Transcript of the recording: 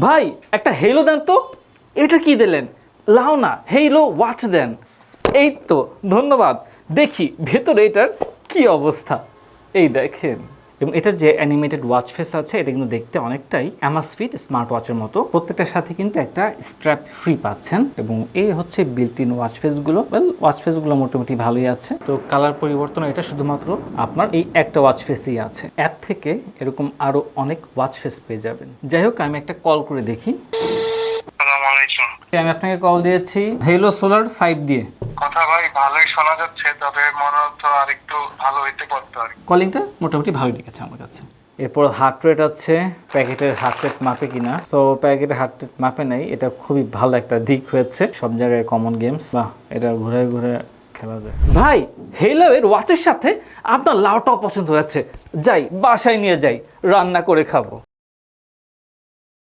ভাই, একটা হেলো দেন তো। এটা কি দিলেন? লাও না হেলো ওয়াচ দেন? এই তো, ধন্যবাদ। দেখি, ভেতরে এটার কি অবস্থা? এই দেখেন। এবং এটার যে অ্যানিমেটেড ওয়াচ ফেস আছে, এটা কিন্তু দেখতে অনেকটাই অ্যামাসফিট স্মার্ট ওয়াচের মতো। প্রত্যেকটার সাথে কিন্তু একটা স্ট্র্যাপ ফ্রি পাচ্ছেন এবং এই হচ্ছে বিল্ট ইন ওয়াচ ফেসগুলো ওয়েল ওয়াচ ফেসগুলো মোটামুটি ভালোই আছে। তো কালার পরিবর্তন এটা শুধুমাত্র আপনার এই একটা ওয়াচ ফেসেই আছে। অ্যাপ থেকে এরকম আরও অনেক ওয়াচ ফেস পেয়ে যাবেন। যাই হোক, আমি একটা কল করে দেখি। আলাইকুম। আমি আপনাকে কল দিয়েছি হেলো সোলার ফাইভ দিয়ে কথা ভাই ভালোই শোনা যাচ্ছে তবে মনে হতো আর একটু ভালো হইতে পারতো আর কলিংটা মোটামুটি ভালোই লেগেছে আমার কাছে। এরপর হার্ট রেট আছে প্যাকেটের হার্ট রেট মাপে কিনা। সো প্যাকেটের হার্ট রেট মাপে নাই এটা খুবই ভালো একটা দিক হয়েছে। সব জায়গায় কমন গেমস বাহ এটা ঘুরে ঘুরে খেলা যায়। ভাই হেলো এর ওয়াচের সাথে আপনার লাউটাও পছন্দ হয়েছে। যাই বাসায় নিয়ে যাই রান্না করে খাব।